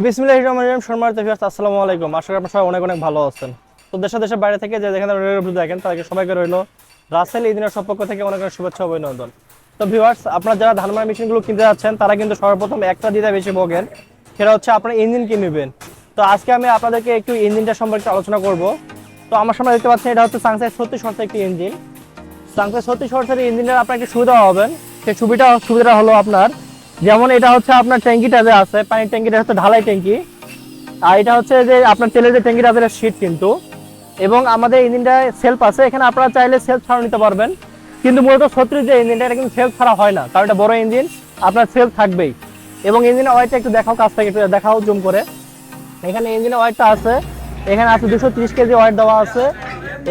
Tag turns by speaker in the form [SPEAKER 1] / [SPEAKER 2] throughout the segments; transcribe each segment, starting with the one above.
[SPEAKER 1] বিসমিল্লাহ রহমান রহিম, সম্মানিত ভিউয়ার্স আসসালামু আলাইকুম। আশা করি আপনারা সবাই অনেক অনেক ভালো আছেন। তো দেশে দেশের বাইরে থেকে যে যেখানে ভিডিও দেখেন, তাদেরকে সবাইকে রইল রাসেল এই দিনের সপক্ষ থেকে অনেক অনেক শুভেচ্ছা অভিনন্দন। তো ভিউয়ার্স আপনারা যারা ধানমার মেশিনগুলো কিনতে যাচ্ছেন, তারা কিন্তু সর্বপ্রথম একটা দিদা বেশি ভোগেন সেটা হচ্ছে আপনার ইঞ্জিন কিনবেন তো আজকে আমি আপনাদেরকে একটু ইঞ্জিনটা সম্পর্কে আলোচনা করব। তো আমার সামনে দেখতে পাচ্ছেন, এটা হচ্ছে সাংসাই সত্যি সরষে একটি ইঞ্জিন। সাংসাই সত্যি সরষের ইঞ্জিনের আপনার একটি সুবিধা হবেন সেই সুবিধা সুবিধাটা হলো আপনার যেমন এটা হচ্ছে আপনার ট্যাঙ্কিটা যে আছে, পানির ট্যাঙ্কিটা হচ্ছে ঢালাই ট্যাঙ্কি। আর এটা হচ্ছে যে আপনার তেলের যে ট্যাঙ্কিটা আছে শীত কিন্তু। এবং আমাদের ইঞ্জিনটা সেলফ আছে, এখানে আপনারা চাইলে সেলফ ছাড়া নিতে পারবেন। কিন্তু মূলত ছত্রিশ যে ইঞ্জিনটা, এটা কিন্তু সেলফ ছাড়া হয় না, কারণ এটা বড় ইঞ্জিন, আপনার সেলফ থাকবেই। এবং ইঞ্জিনের ওয়াইটটা একটু দেখাও, কাছ থেকে একটু দেখাও জুম করে। এখানে ইঞ্জিনের ওয়াইটটা আছে, এখানে আছে দুশো তিরিশ কেজি ওয়াইট দেওয়া আছে।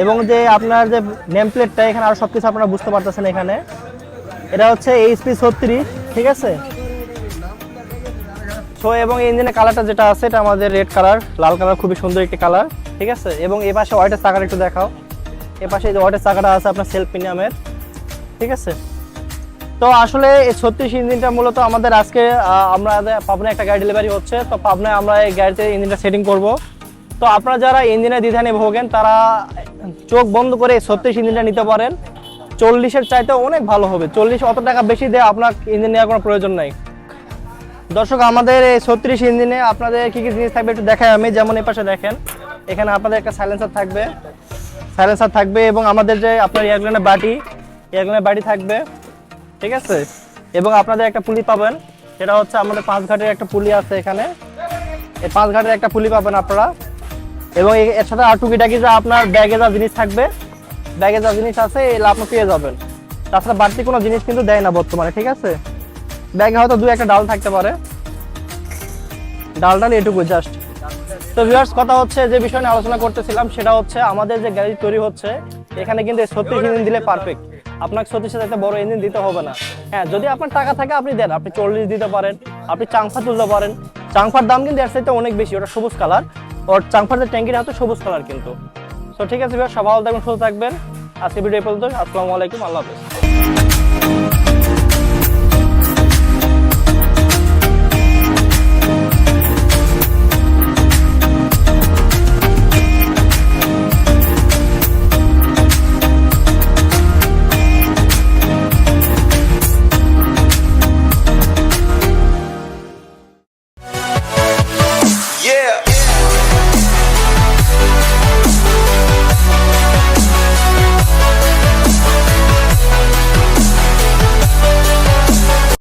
[SPEAKER 1] এবং যে আপনার যে নেম প্লেটটা এখানে আরও সবকিছু আপনারা বুঝতে পারতেছেন এখানে। এটা হচ্ছে এইচপি ছত্রিশ, ঠিক আছে? সো এবং ইঞ্জিনের কালারটা যেটা আছে, এটা আমাদের রেড কালার লাল কালার খুবই সুন্দর একটি কালার ঠিক আছে? এবং এই পাশে হোয়াইটের চাকাটা একটু দেখাও। এ পাশে যে হোয়াইটের চাকাটা আছে আপনার সেলফ প্রিমিয়ামের ঠিক আছে? তো আসলে এই ছত্রিশ ইঞ্জিনটা মূলত আমাদের আজকে আমরা পাবনায় একটা গাড়ি ডেলিভারি হচ্ছে। তো পাবনায় আমরা এই গাড়িতে ইঞ্জিনটা সেটিং করব। তো আপনারা যারা ইঞ্জিনের দ্বিধানে ভোগেন, তারা চোখ বন্ধ করে ছত্রিশ ইঞ্জিনটা নিতে পারেন। চল্লিশের চাইতে অনেক ভালো হবে। চল্লিশ অত টাকা বেশি দিয়ে আপনার ইঞ্জিন নেওয়ার কোনো প্রয়োজন নাই। দর্শক, আমাদের এই ছত্রিশ ইঞ্জিনে আপনাদের কি কি জিনিস থাকবে একটু দেখাই। আমি যেমন এই পাশে দেখেন, এখানে আপনাদের একটা সাইলেন্সার থাকবে। সাইলেন্সার থাকবে এবং আমাদের যে আপনার এয়ারগ্লানের বাটি এয়ারগ্লানের বাটি থাকবে, ঠিক আছে? এবং আপনাদের একটা পুলি পাবেন, সেটা হচ্ছে আমাদের পাঁচ ঘাটের একটা পুলি আছে এখানে। এই পাঁচ ঘাটের একটা পুলি পাবেন আপনারা। এবং এর সাথে আর টুকিটাকি যে আপনার ব্যাগে যা জিনিস থাকবে, ব্যাগে যা জিনিস আছে এগুলো আপনি পেয়ে যাবেন। তাছাড়া বাড়তি কোনো জিনিস কিন্তু দেয় না বর্তমানে, ঠিক আছে? ব্যাগে হয়তো দু একটা ডাল থাকতে পারে। ডাল ডাল এটুকু জাস্ট তো ভিউয়ার্স কথা হচ্ছে যে বিষয় নিয়ে আলোচনা করতেছিলাম, সেটা হচ্ছে আমাদের যে গ্যারেজ তৈরি হচ্ছে, এখানে কিন্তু ছত্রিশ ইঞ্জিন দিলে পারফেক্ট আপনাকে ছত্রিশ একটা বড় ইঞ্জিন দিতে হবে না। হ্যাঁ যদি আপনার টাকা থাকে, আপনি দেন। আপনি চল্লিশ দিতে পারেন, আপনি চাংফা তুলতে পারেন। চাংফার দাম কিন্তু এর সাথে অনেক বেশি, ওটা সবুজ কালার ওর চাংফার যে ট্যাঙ্কিটা হচ্ছে সবুজ কালার কিন্তু। তো ঠিক আছে ভিউয়ার্স সবাই ভালো থাকবেন। সুস্থ থাকবেন আজকে ভিডিও পর্যন্ত আসসালামু আলাইকুম, আল্লাহ হাফেজ।